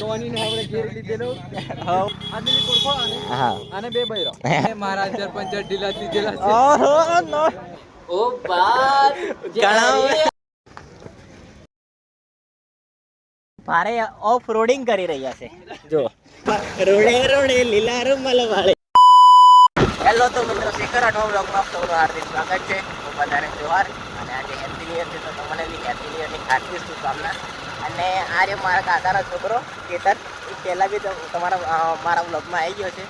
Tony ને આપણે ઘેર લીધેલો. હા. આદિલી કોરખો આને. હા. આને બે બૈરો. મારા સરપંચ ઢીલા દીધેલા ઓહો નો. ઓ બાત ઘણા ભારે ઓફ રોડિંગ કરી રહ્યા છે. જો. રોડે રોડે લીલા રૂમલ વાળે. હેલો તો મિત્રો શેખર અઠવા બ્લોગમાં સૌનું હાર્દિક સ્વાગત છે. ખૂબ વધારે અને આજે હેપી ન્યુ છે તો તમને બી હેપી ન્યુ યરની હાર્દિક શુભકામના અને આ રે મારા કાકાનો છોકરો, કેતન. એ પહેલાં બી તમારા મારા બ્લોગમાં આવી ગયો છે.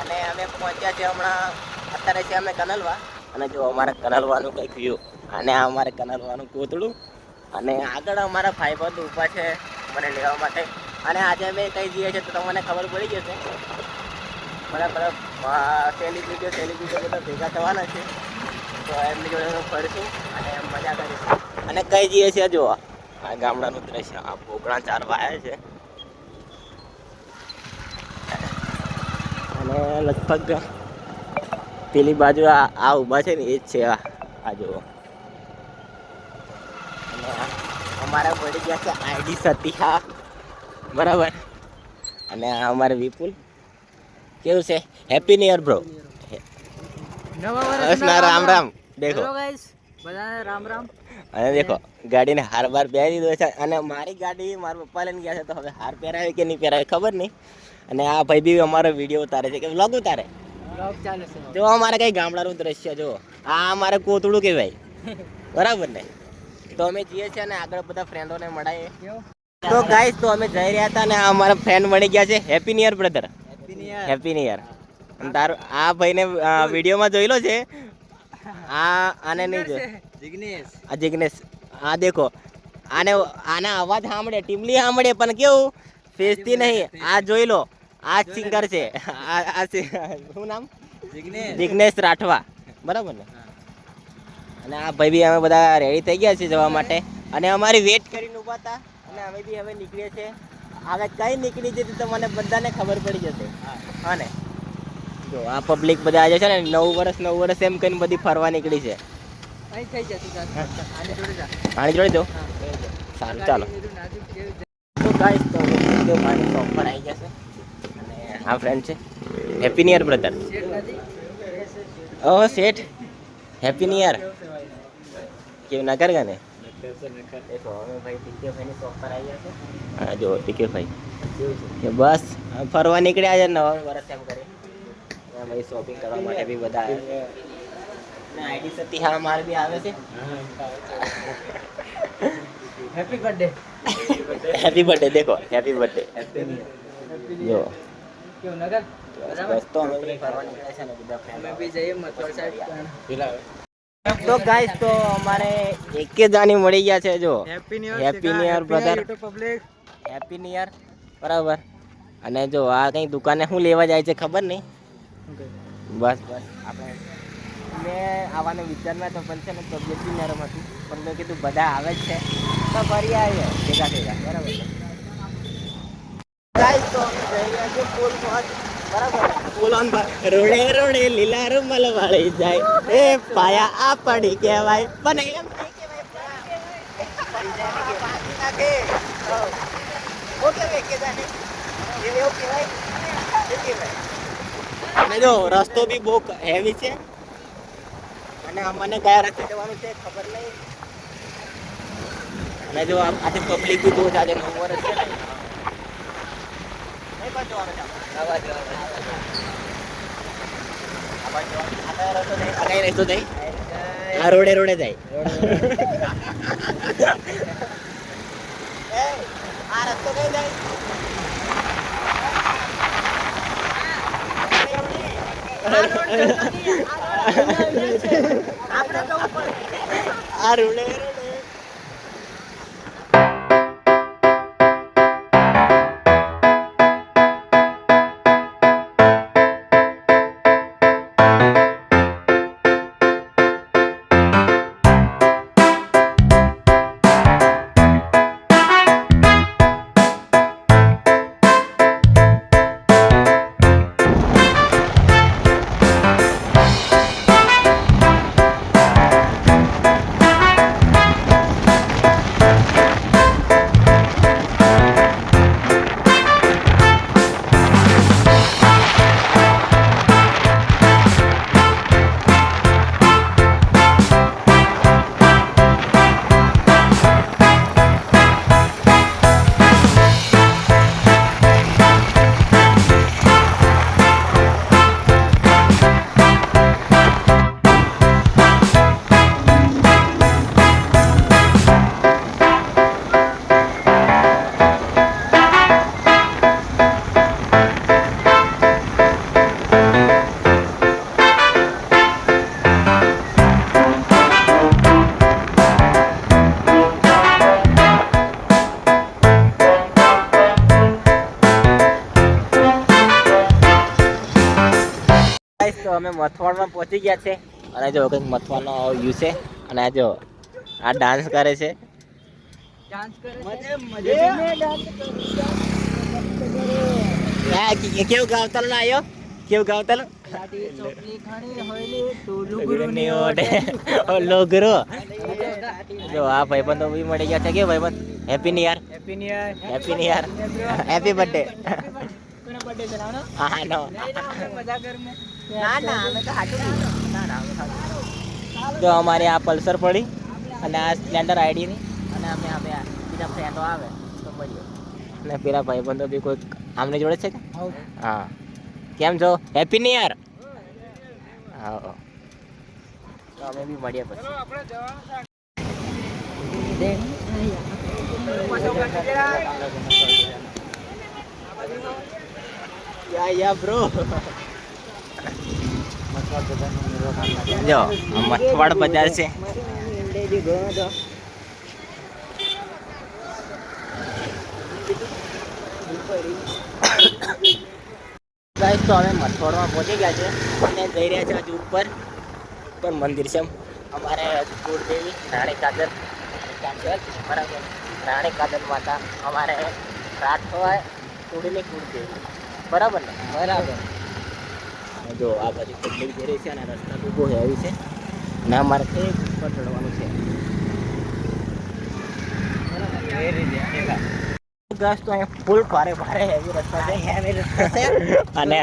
અને અમે પહોંચ્યા છે હમણાં, અત્યારે છે અમે કનલવા. અને જો અમારે કનલવાનું કંઈક વ્યૂ અને આ અમારે કનલવાનું કોતડું. અને આગળ અમારા ફાઈબર ઊભા છે મને લેવા માટે. અને આજે અમે કંઈ જઈએ છીએ તો તમને ખબર પડી જશે. બધા બધા સેલિબ્રિટીઓ સેલિબ્રિટીઓ બધા ભેગા થવાના છે. તો એમની જોડે ફરશું અને મજા કરીશું. અને કઈ જઈએ છીએ જો આ ગામડાનું દ્રશ્ય. આ પોકળા ચારવા આવ્યા છે. અને લગભગ પેલી બાજુ આ ઊભા છે ને એ જ છે આ જુઓ. અમારા પડી ગયા છે આઈડી સતિહા. બરાબર? અને અમારે વિપુલ. કેવું છે? Happy new year bro Ram Ram. દેખો. બધાને રામ રામ. અને દેખો ગાડીને હાર બાર પહેરી દીધો છે અને મારી ગાડી મારા પપ્પા લઈને ગયા છે તો હવે હાર પહેરાવે કે નહીં પહેરાવે ખબર નહીં. અને આ ભાઈ બી અમારો વીડિયો ઉતારે છે કે વ્લોગ ઉતારે? જો અમારે કઈ ગામડાનું દ્રશ્ય જો આ અમારે કોતડું કહેવાય. બરાબર ને? તો અમે જઈએ છીએ અને આગળ બધા ફ્રેન્ડોને મળાઈએ. કેવો? તો ગાઈસ તો અમે જઈ રહ્યા હતા અને આ અમારા ફ્રેન્ડ મળી ગયા છે. Happy new year brother happy new year happy new year તારું આ ભાઈને વિડીયોમાં વિડીયોમાં જોયેલો છે? આ આને નહીં જો જિગ્નેશ. આ જિગ્નેશ. આ દેખો. આને આના અવાજ સાંભળે ટીમલી સાંભળે પણ કેવું? ફેસતી નહીં. આ જોઈ લો. આ સિંગર છે. આ આ શું નામ? જિગ્નેશ. જિગ્નેશ રાઠવા. બરાબર ને? અને આ ભાઈ બી અમે બધા રેડી થઈ ગયા છીએ જવા માટે. અને અમારી વેટ કરીને ઊભા હતા. અને અમે બી હવે નીકળીએ છીએ. આગળ કઈ નીકળી જતી તો મને બધાને ખબર પડી જશે. હા. ને? જો આ પબ્લિક બધા આજે છે ને નવ વર્ષ નવ વર્ષ એમ કહીને બધી ફરવા નીકળી છે. પાણી જોડી દો સારું, ચાલો. તો ગાઈસ તો શોપ પર આવી જશે. આ ફ્રેન્ડ છે. હેપી નિયર બ્રધર ઓહ, શેઠ. હેપી નિયર કેવું ના કર ને હા, જો ટીકે ભાઈ બસ, ફરવા નીકળ્યા છે નવા વર્ષ એમ કરી. ભાઈ શોપિંગ કરવા માટે બી બધા આઈડી સતી હા માર બી આવે છે. હેપી બર્થડે હેપી બર્થડે દેખો હેપી બર્થડે જો. કેવું નગર? તો અમે ફરવા નીકળ્યા છે ને બધા અમે બી જઈએ મથુરા સાઈડ તો ગાઈસ તો અમારે એક જાની મળી ગયા છે જો. Happy new brother. Public happy new year બરાબર. અને જો આ કઈ દુકાને શું લેવા જાય છે ખબર નહીં? બસ બસ આપણે મેં આવવાનો વિચારમાં તો પણ છે ને તબિયત બી નરમ હતી. પણ મેં કીધું, બધા આવે જ છે. તો ફરી આવીએ. ભેગા ભેગા બરાબર છે. તો જઈ રોડે લીલા રૂમાલ જાય. એ પાયા આ પડી કહેવાય. પણ એમ રસ્તો બી બહુ હેવી છે. અને અમને કયા રસ્તે જવાનું છે ખબર નહીં. અને જો આજે પબ્લિક બી બહુ આજે નવ વર્ષ છે જવાનું જવાનું. રોડે રોડે જાય. આ રસ્તો કઈ જાય. આ રોડે રોડે તો અમે મથવાડમાં પહોંચી ગયા છે. અને જો કંઈક મથવાનો વ્યૂ છે. અને આ જો આ ડાન્સ કરે છે. ડાન્સ કરે આ કે- કેવું ગાવતલ આવ્યો કેવું ગાવતલ? જો આ ભાઈબંધો બી મળી ગયા છે. કે ભાઈબંધ? Happy new happy new happy new happy birthday કોનો હા નો. મજા કર ના ના તો અમારે આ પલ્સર પડી અને આ સ્પ્લેન્ડર આઈડીની અને અમે અમે બીજા ફ્રેન્ડો આવે તો મળીએ. અને પેલા ભાઈબંધો બી કોઈ આમને જોડે છે કે? હા. કેમ છો? હેપી ન્યુ યર હા. તો અમે બી મળીએ પછી. યા યા બ્રો જો આ મથવાડ બજાર છે. ગાઈસ તો અમે મથવાડમાં પહોંચી ગયા છે. અને જઈ રહ્યા છે હજુ ઉપર. ઉપર મંદિર છે. અમારે કુળદેવી રાણી કાદર બરાબર. રાણી કાદર માતા. અમારે રાત હોય કુળની કુળદેવી. બરાબર ને? બરાબર. જો આ બધી પબ્લિક જઈ રહી છે અને રસ્તા બહુ હેવી છે. અને અમારે એક ઉપર ચડવાનું છે. ગસ તો અહીંયા ફૂલ ભારે ભારે હેવી રસ્તા છે. હેવી રસ્તા છે. અને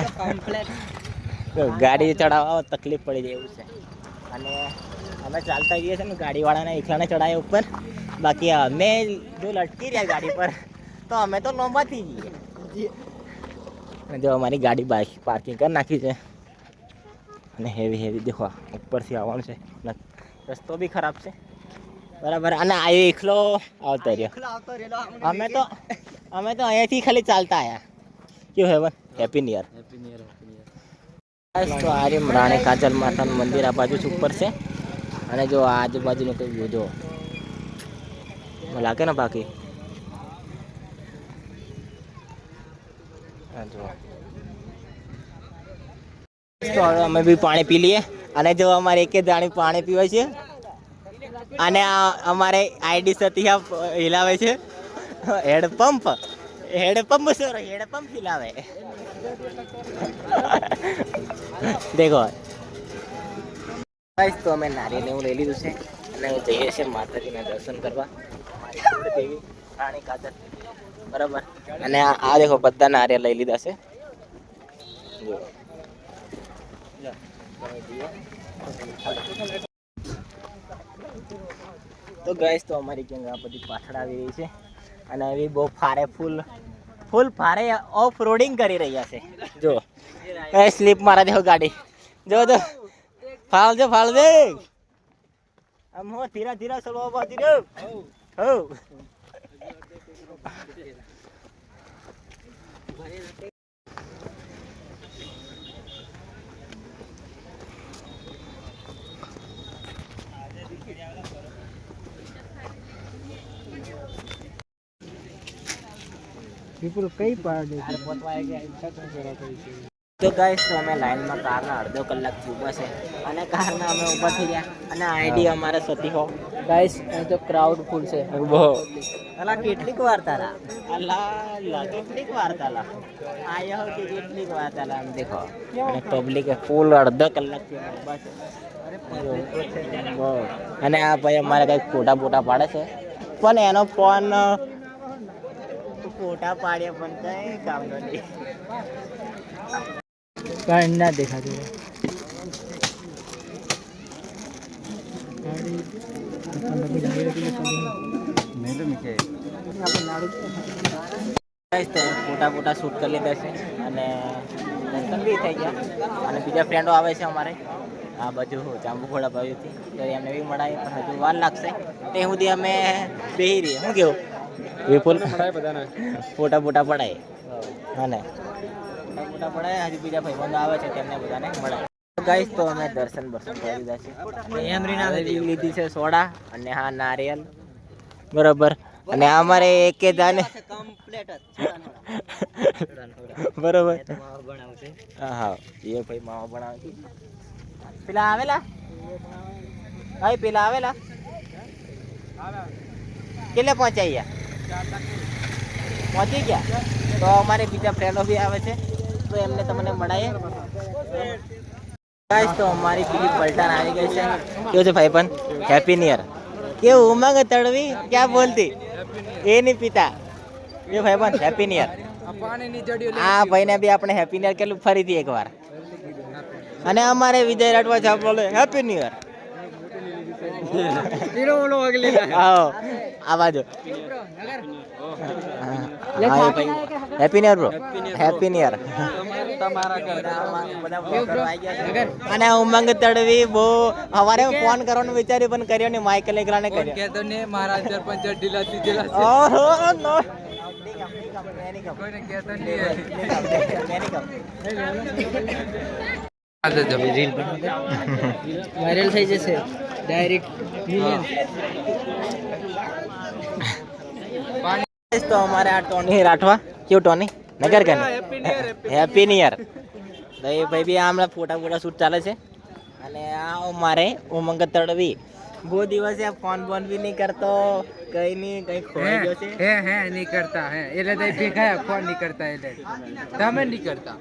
ગાડી ચડાવવા તકલીફ પડી જાય એવું છે. અને અમે ચાલતા જઈએ છીએ ને ગાડીવાળાને એકલાને ચડાય ઉપર. બાકી અમે જો લટકી રહ્યા ગાડી પર તો અમે તો લોંબાથી જઈએ. જો અમારી ગાડી બાઇક પાર્કિંગ કરી નાખી છે. અને હેવી હેવી દેખો ઉપરથી આવવાનું છે. રસ્તો બી ખરાબ છે. બરાબર અને આ એકલો આવતો રહ્યો. અમે તો અમે તો અહીંયાથી ખાલી ચાલતા આવ્યા કેવું heaven happy new year happy new year happy new બસ તો આ રહ્યું રાણી કાજલ માતાનું મંદિર આ બાજુ જ ઉપર છે. અને જો આજુબાજુનું કંઈ વ્યૂ જો લાગે ને બાકી? જુઓ. તો અમે બી પાણી પી લઈએ. અને જો અમારે એક જાણી પાણી પીવાય છે. અને અમારે આઈડી સતિયા હિલાવે છે. હેડપંપ હેડપંપ સર હેડપંપ હિલાવે. દેખો. ગાઈસ, તો અમે નારિયેલ એવું લઈ લીધું છે. અને હું જઈએ છીએ માતાજીના દર્શન કરવા. દેવી, રાણી કાદર. બરાબર. અને આ દેખો, બધા નારિયેલ લઈ લીધા છે. જુઓ. તો ગાઈસ તો અમારી ગેંગ બધી પાછળ આવી રહી છે અને એવી બહુ ફારે ફૂલ ફૂલ ફારે ઓફ રોડિંગ કરી રહ્યા છે. જો, એ સ્લીપ મારા દેવ ગાડી. જો તો ફાળજો, ફાળજે. આમ હો, ધીરા ધીરા ચલવા બા ધીરે હો. પીપલ કઈ પાડે તો ગાઈસ તો અમે લાઈનમાં કારના અડધો કલાકથી ઊભા છે અને કારના અમે ઊભા થઈ ગયા અને આઈડી અમારે સતી હો. ગાઈસ અહીં તો ક્રાઉડ ફૂલ છે. બહુ. અલા કેટલીક વાર તારા અલા અલા કેટલીક વાર તારા આયા હો કે કેટલીક વાર તારા આમ દેખો. અને પબ્લિક ફૂલ અડધો કલાકથી ઊભા છે. અને આ ભાઈ અમારે કંઈક ફોટા બોટા પાડે છે. પણ એનો ફોન ફોટા પાડ્યા પણ કઈ કામ નથી. કાંઈ ના દેખાતું ફોટા ફોટા શૂટ કરી લીધા છે અને દર્શન બી થઈ ગયા. અને બીજા ફ્રેન્ડો આવે છે અમારે. આ બાજુ જાંબુઘોડા બાજુથી. તો એમને બી મળાય પણ હજુ વાર લાગશે. તે સુધી અમે બેહી રહીએ. શું કેવું? વિપુલ ફોટા ફોટા પડાય. અને? ફોટા પડાય હજુ બીજા ભાઈબંધો આવે છે તેમને બધાને મળાય ગાઈસ તો અમે દર્શન બર્શન કરી દીધા છે. એમ રીના લીધી. છે સોડા અને હા નારિયેલ. બરોબર. અને અમારે એકે દાને કમ્પ્લેટ બરોબર. તો માવો બનાવશે. હા હા. એ ભાઈ માવા બનાવે છે. પેલા આવેલા? ભાઈ પેલા આવેલા? કેટલે પહોંચ્યા અહીંયા? પહોંચી ગયા? તો અમારે બીજા ફ્રેન્ડો બી આવે છે. તો એમને તમને મળાઈએ ગાઈસ તો અમારી પેલી પલટાન આવી ગઈ છે. કેવું છે ભાઈ પણ? હેપી નિયર યર કેવું? ઉમંગ તળવી? ક્યાં બોલતી? એ નહીં પીતા. એ ભાઈ પણ હેપી નિયર હા ભાઈ ભાઈને બી આપણે હેપી નિયર યર કેટલું ફરીથી એકવાર. અને અમારે વિજય રાઠવા છાપ બોલે હેપી ન્યુ યર આવો આ બાજુ. Happy new bro. Happy new અને ઉમંગ તડવી બહુ અમારે ફોન કરવાનો વિચાર્યું પણ કર્યો ને માઇકલ એકલાને કર્યો. ને મારા ઢીલા ઓહો નો. વાયરલ થઈ જશે. ડાયરેક્ટ તો અમારે આ ટોની રાઠવા. કેવું ટોની? નગર કે હેપી ન્યુ યર તો એ ભાઈ બી હમણાં ફોટા ફોટા શૂટ ચાલે છે. અને આ અમારે ઉમંગ તડવી. બહુ દિવસે આ ફોન બોન બી નહીં કરતો કઈ નહીં કઈ ખોઈ ગયો છે. હે હે નહીં કરતા હે. એટલે તો ભેગા ફોન નહીં કરતા એટલે. તમે નહીં કરતા.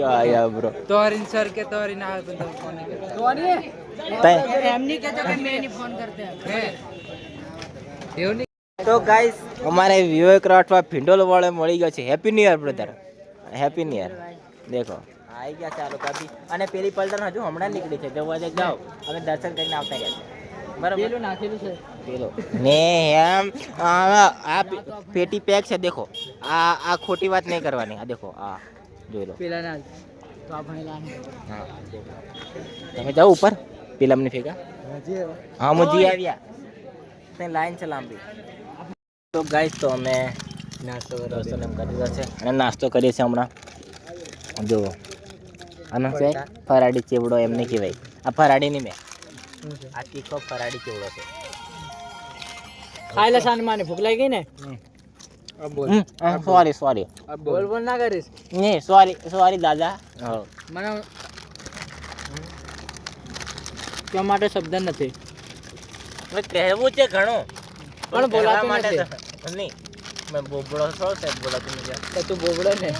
યા યા બ્રો તોરીન સર કે તોરીન આ પણ ફોન નહીં કરતા. એમની કહેતો કે મેં નહીં ફોન કરતે હે. એવું નહીં? તો ગાઈસ અમારે વિવેક રાઠવા ભીંડોલ વાળે મળી ગયો છે. Happy new year brother happy new year દેખો. આવી ગયા ચાલો કાપી અને પેલી પલટન હજુ હમણાં નીકળી છે. જવા દે જાઓ. અમે દર્શન કરીને આવતા ગયા છે બરાબર? નાખેલું છે. પેલો. ને એમ આ આ પેટી પેક છે દેખો. આ આ ખોટી વાત નહીં કરવાની. આ દેખો આ જોઈ લો. પેલા ના તો આ ભણેલા હા દેખો. તમે જાઓ ઉપર. પેલા અમને ફેંકા હા મુજી આવ્યા. ત્યાં લાઈન છે લાંબી. તો ગાઈસ તો અમે નાસ્તો એમ કરી દીધો છે. અને નાસ્તો કરીએ છીએ હમણાં. જુઓ આનો છે ફરાડી ચેવડો એમ નહીં કહેવાય. આ ફરાડી નહીં મેં. આ તીખો ફરાડી ચેવડો છે. ખાયલા સાન માને ભૂખ લાગી ને? સોરી સોરી બોલ. બોલ. ના કરીશ. નહીં સોરી સોરી દાદા. મને કહેવા માટે શબ્દ નથી. કહેવું છે ઘણું પણ બોલાતું માટે નથી. નહીં. મેં બોબડો છો તે બોલાતું નથી. તું બોબડો ને.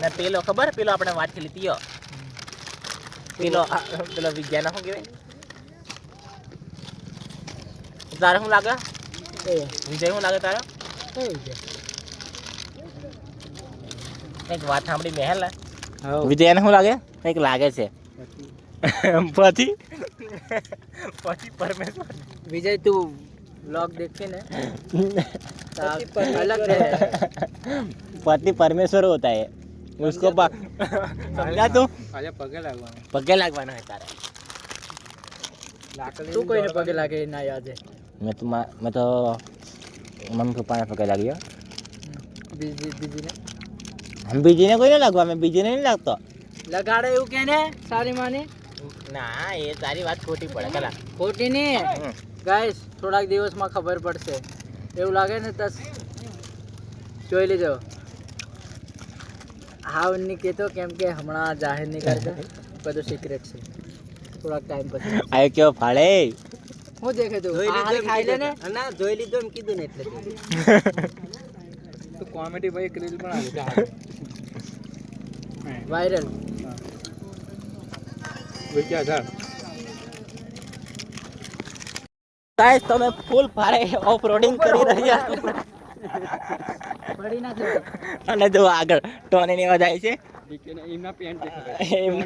ને પેલો ખબર પેલો આપણે વાત કરી લીધી પેલો પેલો વિજ્ઞાન શું કહેવાય? તારે શું લાગે? વિજય શું લાગે તારે? કંઈક વાત સાંભળી મહેલ હા વિજયને શું લાગે? કંઈક લાગે છે. પછી પછી પરમેશ્વર વિજય તું બ્લોગ દેખી ને तो अलग है पति परमेश्वर होता है उसको पा- समझा तू આજે પગે લાગવાનું પગે લાગવાનો है તારે તું કોઈને પગે લાગે એ ના યાદ હે मैं तो मा- मैं तो मम्मी पप्पा ने पगे लगी બીજી બીજી ને हम बीजी ने कोई नहीं लगवा मैं बीजी ने नहीं लगता લગાડે એવું કે ને સારી માની ના એ તારી વાત ખોટી પડે કલા. ખોટી નહીં. ગાઈસ થોડાક દિવસમાં ખબર પડશે. એવું લાગે ને તસ? જોઈ લેજો. હાવ નહીં કહેતો કેમ કે હમણાં જાહેર નહીં કરતા બધું સિક્રેટ છે. થોડાક ટાઈમ પછી. આયો કયો ફાળે? હું દેખે તું જોઈ ખાઈ લે ને. ના? જોઈ લીધો એમ કીધું ને એટલે. તો કોમેડી ભાઈ એક રીલ આવી વાયરલ વિચાર ગાઈસ તમે ફૂલ ભારે ઓફ રોડિંગ કરી રહ્યા છો. પડી ના જવાય અને જો આગળ ટોની ની અવાજ આવી છે. એમના પેન્ટ એમ-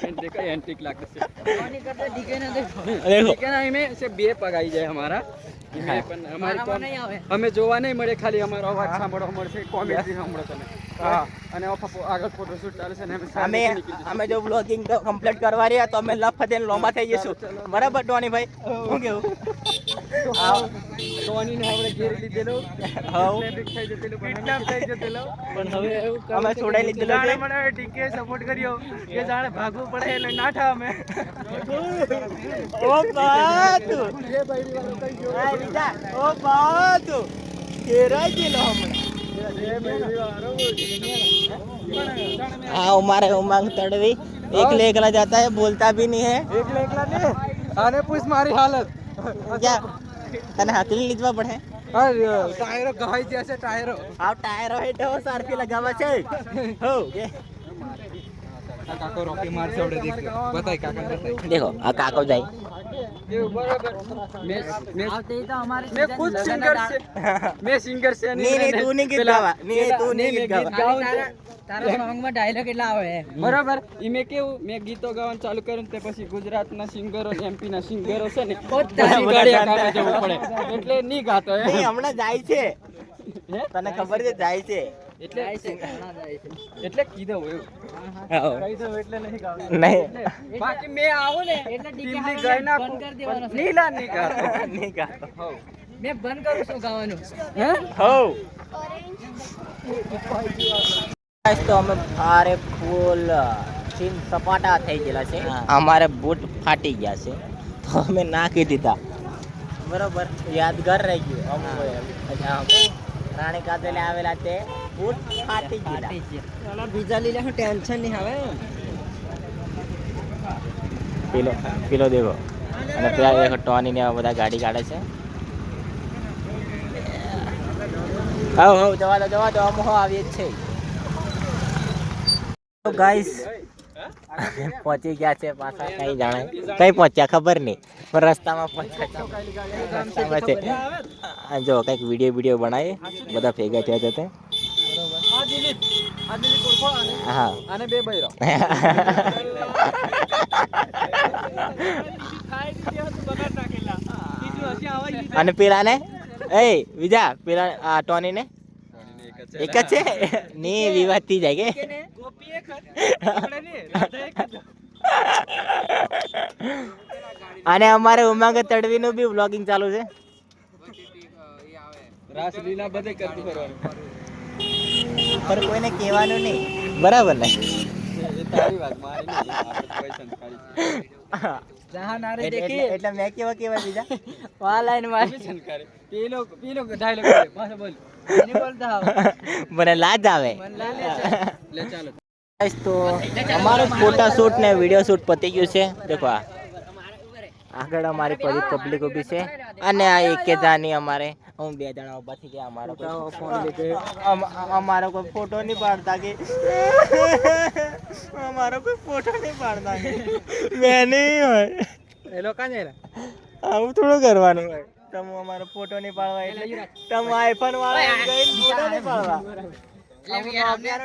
પેન્ટ દેખાય એન્ટિક લાગે છે. કોની કરતા ડીકે ના દેખો દેખો ડીકે ના એમે છે બે પગ આવી જાય અમારા. એમે પણ અમારી મારામાં કોમ- નહીં આવે. અમે જોવા નહીં મળે ખાલી અમારો અવાજ સાંભળવા મળશે કોમેડી સાંભળો તમે. અને આગળ ફોટોશૂટ ચાલે છે ને અમે અમે સામે અમે જો બ્લોગિંગ કમ્પ્લીટ કરવા રહ્યા તો અમે લફતે લોમાં થઈ જઈશું. બરાબર ટોની ભાઈ? શું કેવું? ટોનીને આપણે ઘેર લીધેલો. હાઉ ટ્રાફિક થઈ પણ જતેલો. પણ હવે એવું અમે છોડાઈ લીધેલો છે. મને ટીકે સપોર્ટ કર્યો. કે જાણે ભાગવું પડે એટલે નાઠા અમે. ઓ બાતુ! આ બીજા ઓ બાત! કેરાઈ ગયેલો હમણાં हाँ हमारे उमंग तड़वी एकले एकला जाता है बोलता भी नहीं है એકલા એકલા ને આને પૂછ મારી હાલત क्या તને હાથલી લીધવા પડે હા ટાયરો ગહાઈ જશે ટાયરો આ ટાયરો હેઠો સારથી લગાવવા છે હો કે આ કાકો રોકી મારશે આપણે દેખ બતાય કાકા બતાય. દેખો આ કાકો જાય. બરાબર. મેં ના કેવું મેં ગીતો ગાવાનું ચાલુ કર્યું ને તે પછી ગુજરાતના સિંગરો એમપી ના સિંગરો છે ને એટલે નહીં ગાતો હમણાં જાય છે. તને ખબર છે જાય છે. એટલે કીધું એવું. એટલે નહીં નહીં. બાકી મેં આવું ને એટલે ટીમની હારું ગાય બંધ દેવાનો નીલા નહીં ગાતો નહીં ગાતો. મેં બંધ કરું છું ગાવાનું. હે? તો અમે ભારે ફૂલ ચીન સપાટા થઈ ગયેલા છે. અમારે બૂટ ફાટી ગયા છે. તો અમે નાખી દીધા. બરોબર? યાદગાર રહી ગયું. રાણી કાદલે આવેલા તે ફૂટ ફાટી ગયા. બીજા લીલા હું ટેન્શન નહીં આવે પેલો પેલો દેવો. અને ત્યાં એક ટોની ને બધા ગાડી કાઢે છે. હવ હવ જવા દો જવા દો અમો આવીએ જ છે. તો ગાઈસ પહોંચી ગયા છે પાછા કઈ જાણે. કઈ પહોંચ્યા ખબર નહીં. પણ રસ્તામાં પહોંચ્યા છે. રસ્તામાં છે. જો કંઈક વીડિયો વીડિયો બનાવી બધા ભેગા થયા છે તે. આ દિલીપ. આ દિલીપ ઓળખો આને? હા. આને બે બૈરો. અને પેલા ને એ બીજા પેલા આ ટોની ને એક જ છે. ની વિવાદથી જાય કે? અને અમારે ઉમાંગ તડવી નું બી વ્લોગિંગ ચાલુ છે. રાસલીલા બધે કરતું ફરવાનું. પણ કોઈને કહેવાનું નહીં. બરાબર ને? તારી વાત મારી એટલે દેખી એટલે- એટલે મેં કેવા કેવા બીજા વા લાઈનમાં પૈસા પેલો પેલો ડાયલોગ બોલ. એને બોલતા આવો. મને લાજ આવે. ચાલો. તો અમારું ફોટા શૂટ ને વીડિયો શૂટ પતી ગયું છે. દેખો આ. આગળ અમારી પડી પબ્લિક ઊભી છે. અને આ એક જાની અમારે. હું બે જણા ઊભા થઈ ગયા અમારો અમારો કોઈ ફોટો નહીં પાડતા કે. અમારો કોઈ ફોટો નહીં પાડતા મેં નહીં હોય. એ લોકો ને આવું થોડું કરવાનું હોય. તમે અમારો ફોટો નહીં પાડવા એટલે તમે આઈફોન વાળા ફોટો નહીં પાડવા.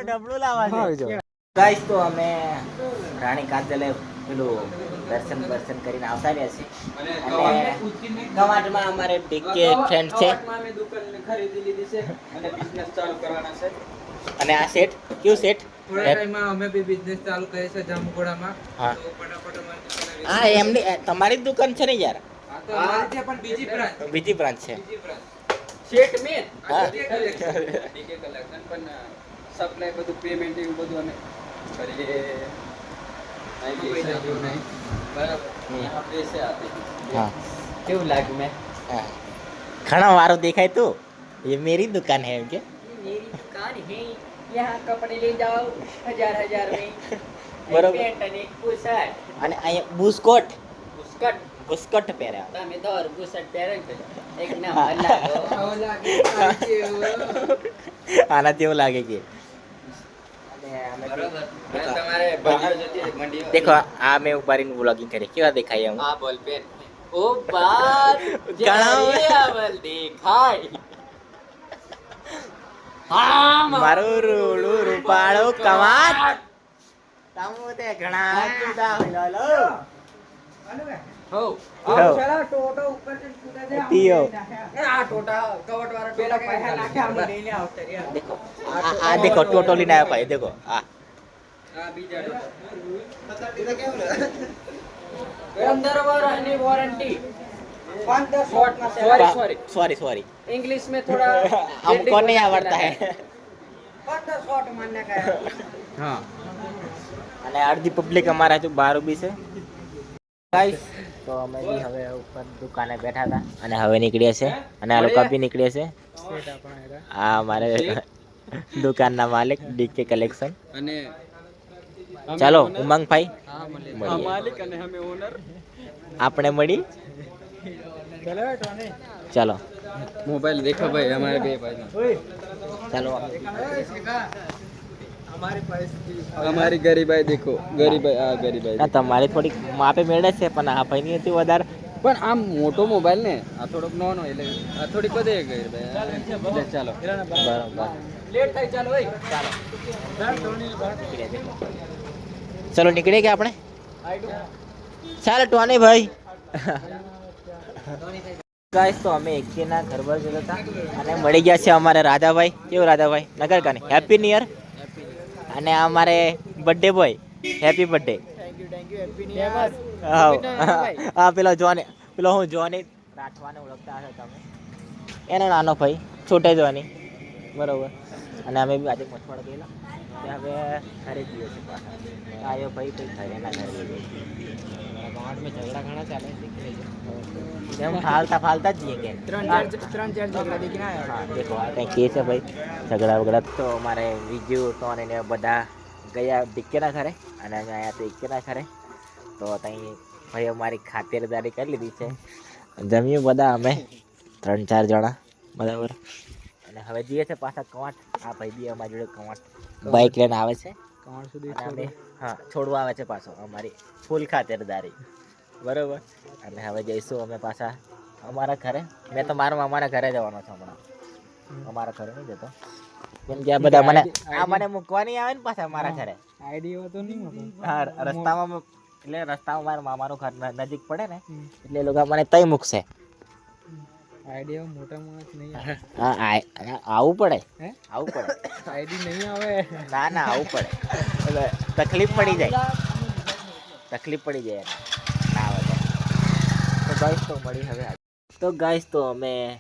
ડબલું લાવવા ગાઈસ તો અમે રાણી કાજલે પેલું દર્શન દર્શન કરીને આવતા રહ્યા છીએ. અને કવાટમાં અમારે ડીકે ફ્રેન્ડ છે. ખરીદી લીધી છે અને બિઝનેસ ચાલુ કરવાના છે. અને આ સેટ કયું સેટ થોડા ટાઈમમાં અમે બી બિઝનેસ ચાલુ કરીએ છીએ જામુગોડામાં. હા. એમની તમારી જ દુકાન છે ને યાર? હા તો અમારી ત્યાં પણ બીજી બ્રાન્ચ. બીજી બ્રાન્ચ છે. બીજી મેન હા. કલેક્શન પણ સપ્લાય બધું પેમેન્ટ એવું બધું અમે કરીએ નહીં પૈસા જેવું નહીં બરાબર હમ. यहाँ पैसे आते હા કેવું લાગ્યું મેં હા ઘણા વારો દેખાય તું ये मेरी दुकान है एम के मेरी दुकान है यहाँ कपड़े ले जाओ हजार हजार में बरोबर. પેન્ટ અને એક બુશર્ટ અને અહીંયા બુસ્કોટ બુસ્કટ બુસ્કોટ પહેર્યા તમે તો હર બુશર્ટ પહેરો ને એક નંબર લાગો આવો લાગે સાચી એવું. આના જેવું લાગે કે બરોબર आ તમારે ऊपर इन રહી મંડીઓ દેખો આ મેં ઉપાડીને વ્લોગિંગ કરી કેવા દેખાય એમ આ બોલ પેન ઓ બાત ઘણા જરિયાવલ દેખાય હા મારું રૂડું રૂપાળું કમાત તમુ તે ઘણા જુદા હોલો હો હો. ટોટો ઉપર થી કૂદા દે તીયો આ ટોટા કવટ વાળા પેલા પૈસા નાખે આમાં લઈને આવતા રહ્યા દેખો આ આ દેખો ટોટોલી ના ભાઈ દેખો આ આ બીજા પંદર વર્ષની warranty sorry sorry sorry sorry English में थोड़ा हमको नहीं आवड़ता है हाँ અને અડધી પબ્લિક અમારા હજુ બહાર ઊભી છે ગાઈસ તો અમે બી હવે ઉપર દુકાને બેઠા હતા. અને હવે નીકળીએ છે. અને આ લોકો બી નીકળીએ છે. આ અમારે દુકાનના માલિક ડીકે કલેક્શન અને ચાલો ઉમંગ ઉમંગભાઈ આ મળીએ. માલિક અને અમે ઓનર આપણે મળી. ચાલો મોબાઈલ દેખો ભાઈ અમારે બે ભાઈ ચાલો. અમારી ગરીબાઈ દેખો ગરીબાઈ આ ગરીબાઈ ના તમારી થોડીક માપે મેળે છે પણ આ ભાઈની હતી વધારે. પણ આમ મોટો મોબાઈલ ને આ થોડોક નાનો એટલે આ થોડીક વધે ગરીબાઈ ચાલો બરાબર. લેટ થાય ચાલો ભાઈ. ચલો નીકળીએ કે આપણે? ચાલો ટોની ભાઈ. ગાઈસ તો અમે એકેના ઘર પર જતા હતા અને મળી ગયા છે અમારે રાધાભાઈ. કેવું રાધાભાઈ? નગર કાની હેપી ન્યુ યર અને અમારે બર્થડે બોય હેપી બર્થડે હા પેલો જોની પેલો હું જોની રાઠવાને ઓળખતા હશે તમે. એનો નાનો ભાઈ છોટે જોની બરોબર. અને અમે બી આજે મછવાડ ગયેલા. હવે ઘરે જઈએ છીએ પાછા. આવ્યો ભાઈ કંઈ થાય એના ઘરે ઝઘડા ઘણા ચાલે એમ ફાલતા ફાલતા જ જઈએ કે. ત્રણ ચાર ત્રણ ચાર ઝઘડા દેખીને આવ્યા દેખો આ કંઈ કે છે ભાઈ? ઝઘડા વગડા તો અમારે બીજું ટોન એને બધા ગયા દિક્કેના ખરે અને અમે આવ્યા તો ઇક્કેના ઘરે. તો ત્યાં ભાઈ અમારી ખાતરદારી કરી લીધી છે. જમ્યું બધા અમે ત્રણ ચાર જણા બરાબર. અને હવે જઈએ છે પાછા કવાંટ. આ ભાઈ બી અમારી જોડે કવાંટ બાઇક લઈને આવે છે. કણ સુધી હા છોડવા આવે છે પાછો અમારી ફૂલ ખાતરદારી. બરોબર. અને હવે જઈશું અમે પાછા અમારા ઘરે. મેં તો મારા મામાના ઘરે જવાનો છું હમણાં. અમારા ઘરે નહીં જતો. કેમ કે આ બધા મને આ મને મૂકવા નહીં આવે ને પાછા મારા ઘરે. આઈડી તો નહીં હા રસ્તામાં એટલે રસ્તામાં મારા મામાનું ઘર નજીક પડે ને એટલે લોકો મને તઈ મૂકશે. આઈડી મોટા માણસ નહીં હા આવું પડે. હે? આવું પડે. આઈડી નહીં આવે. ના ના આવું પડે. એટલે તકલીફ પડી જાય. તકલીફ પડી જાય ગાઈસ તો મળી હવે તો ગાઈસ તો અમે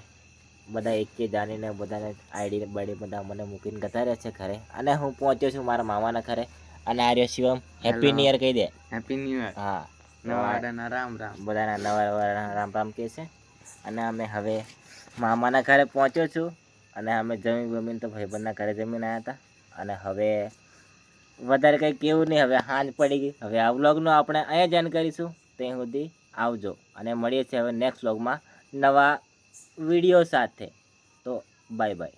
બધા એક કે જાણીને બધાને આઈડી બડી બધા મને મૂકીને ગતા રહ્યા છે ઘરે. અને હું પહોંચ્યો છું મારા મામાના ઘરે. અને આ રહ્યો શિવમ. હેપી. ન્યુ યર કહી દે. હેપી ન્યુ યર હા. નવાડાના રામ રામ. બધાના નવા નવા રામ રામ કહે છે. અને અમે હવે મામાના ઘરે પહોંચ્યો છું. અને અમે જમીન બમીન તો ભાઈબંધના ઘરે જમીને આવ્યા હતા. અને હવે વધારે કંઈ કેવું નહીં. હવે હાંજ પડી ગઈ. હવે આ વ્લોગનું આપણે અહીંયા જાણ કરીશું. ત્યાં સુધી આવજો. અને મળીએ છીએ હવે નેક્સ્ટ વ્લોગમાં નવા વીડિયો સાથે. તો બાય બાય